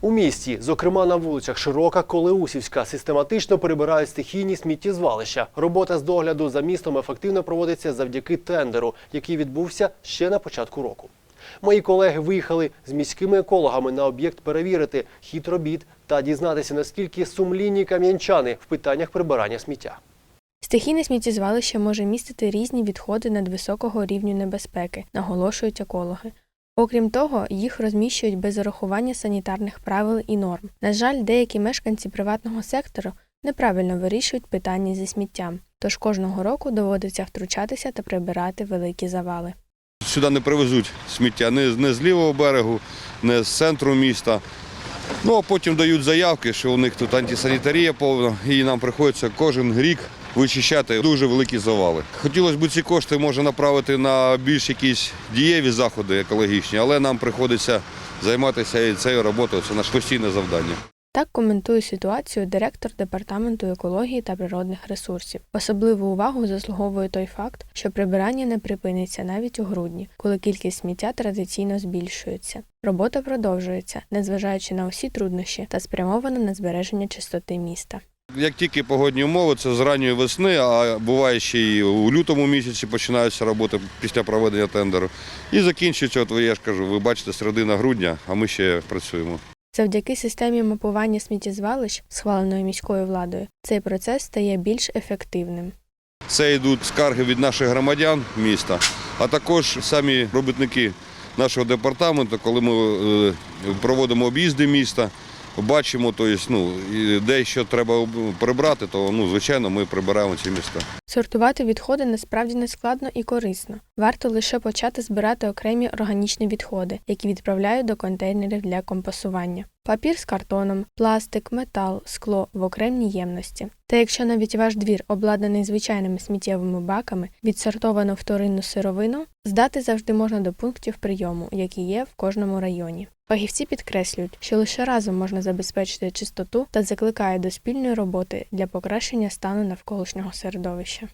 У місті, зокрема на вулицях Широка, Колеусівська, систематично прибирають стихійні сміттєзвалища. Робота з догляду за містом ефективно проводиться завдяки тендеру, який відбувся ще на початку року. Мої колеги виїхали з міськими екологами на об'єкт перевірити хід робіт та дізнатися, наскільки сумлінні кам'янчани в питаннях прибирання сміття. Стихійне сміттєзвалище може містити різні відходи надвисокого рівню небезпеки, наголошують екологи. Окрім того, їх розміщують без урахування санітарних правил і норм. На жаль, деякі мешканці приватного сектору неправильно вирішують питання зі сміттям, тож кожного року доводиться втручатися та прибирати великі завали. Сюди не привезуть сміття не, з- не з лівого берегу, не з центру міста. Ну а потім дають заявки, що у них тут антисанітарія повна, і нам приходиться кожен рік вичищати дуже великі завали. Хотілося б ці кошти може направити на більш якісь дієві заходи екологічні, але нам приходиться займатися цією роботою. Це наше постійне завдання. Так коментує ситуацію директор департаменту екології та природних ресурсів. Особливу увагу заслуговує той факт, що прибирання не припиниться навіть у грудні, коли кількість сміття традиційно збільшується. Робота продовжується, незважаючи на усі труднощі та спрямована на збереження чистоти міста. Як тільки погодні умови, це з ранньої весни, а буває ще і у лютому місяці починаються роботи після проведення тендеру. І закінчується, от я ж кажу, ви бачите, середина грудня, а ми ще працюємо. Завдяки системі мапування сміттєзвалищ, схваленої міською владою, цей процес стає більш ефективним. Це йдуть скарги від наших громадян міста, а також самі робітники нашого департаменту, коли ми е, проводимо об'їзди міста, бачимо, то є, ну, де що треба прибрати, то ну, звичайно ми прибираємо ці міста. Сортувати відходи насправді не складно і корисно. Варто лише почати збирати окремі органічні відходи, які відправляють до контейнерів для компостування. Папір з картоном, пластик, метал, скло в окремій ємності. Та якщо навіть ваш двір обладнаний звичайними сміттєвими баками, відсортовану вторинну сировину, здати завжди можна до пунктів прийому, які є в кожному районі. Фахівці підкреслюють, що лише разом можна забезпечити чистоту та закликають до спільної роботи для покращення стану навколишнього середовища.